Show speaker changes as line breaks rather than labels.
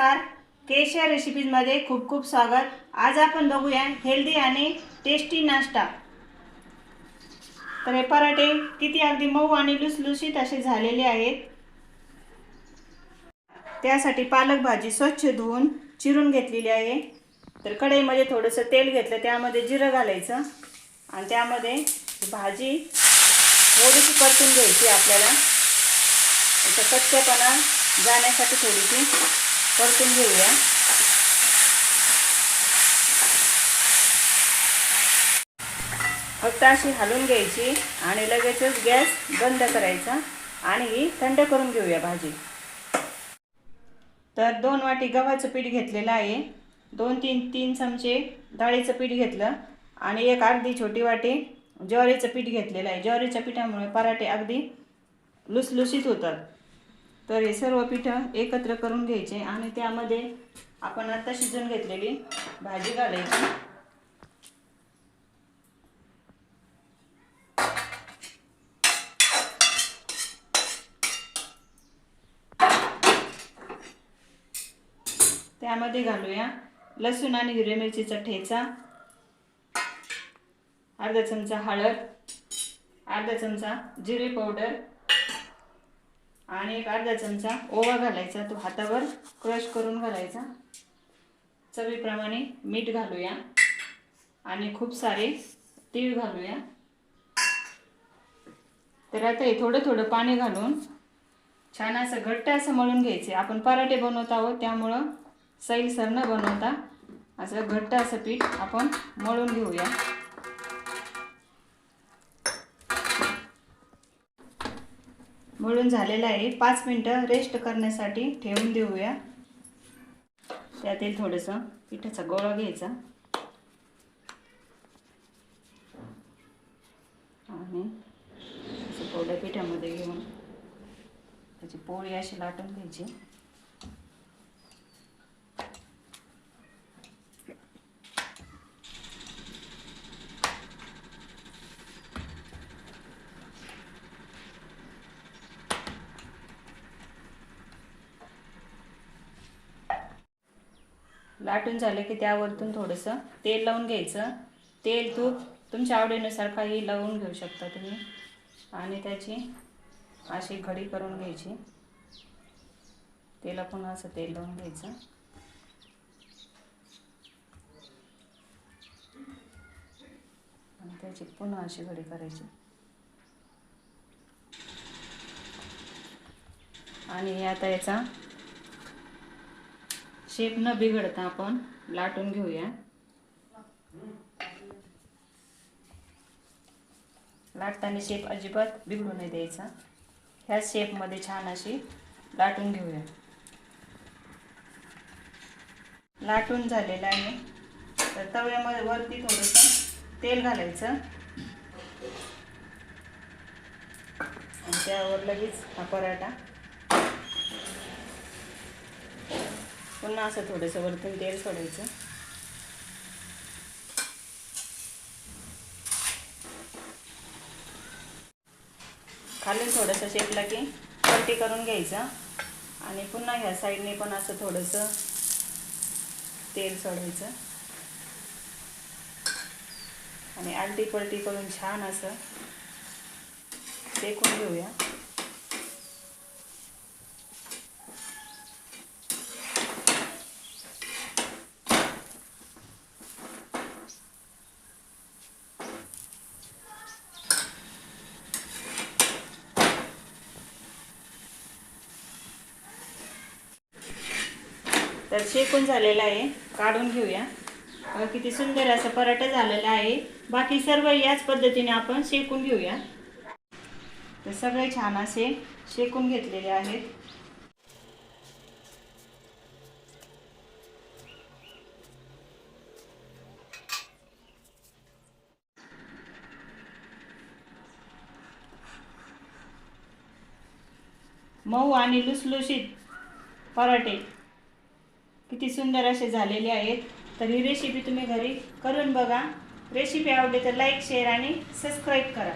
नमस्कार. केशर रेसिपीजमध्ये खूप खूप स्वागत. आज आपण बघूया हेल्दी आणि टेस्टी नाश्ता. तर हे पराठे किती अगदी मऊ आणि लुसलुशीत असे झालेले आहेत. त्यासाठी पालक भाजी स्वच्छ धुवून चिरून घेतलेली आहे. तर कढईमध्ये थोडंसं तेल घेतलं त्यामध्ये जिरं घालायचं. आणि त्यामध्ये भाजी थोडीशी परतून घ्यायची आपल्याला. त्याचा कच्चेपणा जाण्यासाठी थोडीशी परतून घेऊया. फक्त अशी हलवून घ्यायची आणि लगेचच गॅस बंद करायचा आणि ही थंड करून घेऊया भाजी. तर दोन वाटी गव्हाचं पीठ घेतलेलं आहे. दोन तीन तीन चमचे डाळीचं पीठ घेतलं आणि एक अर्धी छोटी वाटी ज्वारीचं पीठ घेतलेलं आहे. ज्वारीच्या पिठामुळे पराठे अगदी लुसलुसीत होतात. तर हे सर्व पिठं एकत्र करून घ्यायचे आणि त्यामध्ये आपण आता शिजून घेतलेली भाजी घालायची. त्यामध्ये घालूया लसूण आणि हिरव्या मिरचीचा ठेचा अर्धा चमचा हळद अर्धा चमचा जिरे पावडर आणि एक अर्धा चमचा ओवा घालायचा तो हातावर क्रश करून घालायचा. चवीप्रमाणे मीठ घालूया आणि खूप सारे तीळ घालूया. तर आता हे थोडं थोडं पाणी घालून छान असं घट्ट असं मळून घ्यायचे. आपण पराठे बनवत आहोत त्यामुळं सैलसर न बनवता असं घट्ट असं पीठ आपण मळून घेऊया. मळून झालेलं आहे. पाच मिनटं रेस्ट करण्यासाठी ठेवून देऊया. त्यातील थोडंसं पिठाचा गोळा घ्यायचा. आणि असं कोरड्या पिठामध्ये घेऊन त्याची पोळी अशी लाटून घ्यायची. लाटून झालं की त्यावरतून थोडंसं तेल लावून घ्यायचं. तेल तूप तुमच्या आवडीनुसार काही लावून घेऊ शकता तुम्ही. आणि त्याची अशी घडी करून घ्यायची. तेला पुन्हा असं तेल लावून घ्यायचं. आणि त्याची पुन्हा अशी घडी करायची. आणि हे आता याचा शेप न बिघडता आपण लाटून घेऊया. लाटताना शेप अजिबात बिघडू नाही द्यायचा. ह्याच शेपमध्ये छान अशी लाटून घेऊया. लाटून झालेलं आहे. तर तव्यामध्ये वरती थोडंसं तेल घालायचं. आणि त्यावर लगेच हा पराठा पुन्हा असं थोडंसं वरतून तेल सोडायचं. खालून थोडंसं शेपला की पलटी करून घ्यायचं. आणि पुन्हा ह्या साईडने पण असं थोडंसं तेल सोडायचं. आणि आलटी पलटी करून छान असं टेकून घेऊया. तर शेकून झालेला आहे. काढून घेऊया. किती सुंदर असं पराठा झालेला आहे. बाकी सर्व याच पद्धतीने आपण शेकून घेऊया. तर सगळे छान असे शेकून घेतलेले आहेत. मऊ आणि लुसलुशीत पराठे. किती सुंदर असे झालेले आहेत. तर ही रेसिपी तुम्ही घरी करून बघा. रेसिपी आवडली तर लाईक शेअर आणि सबस्क्राईब करा.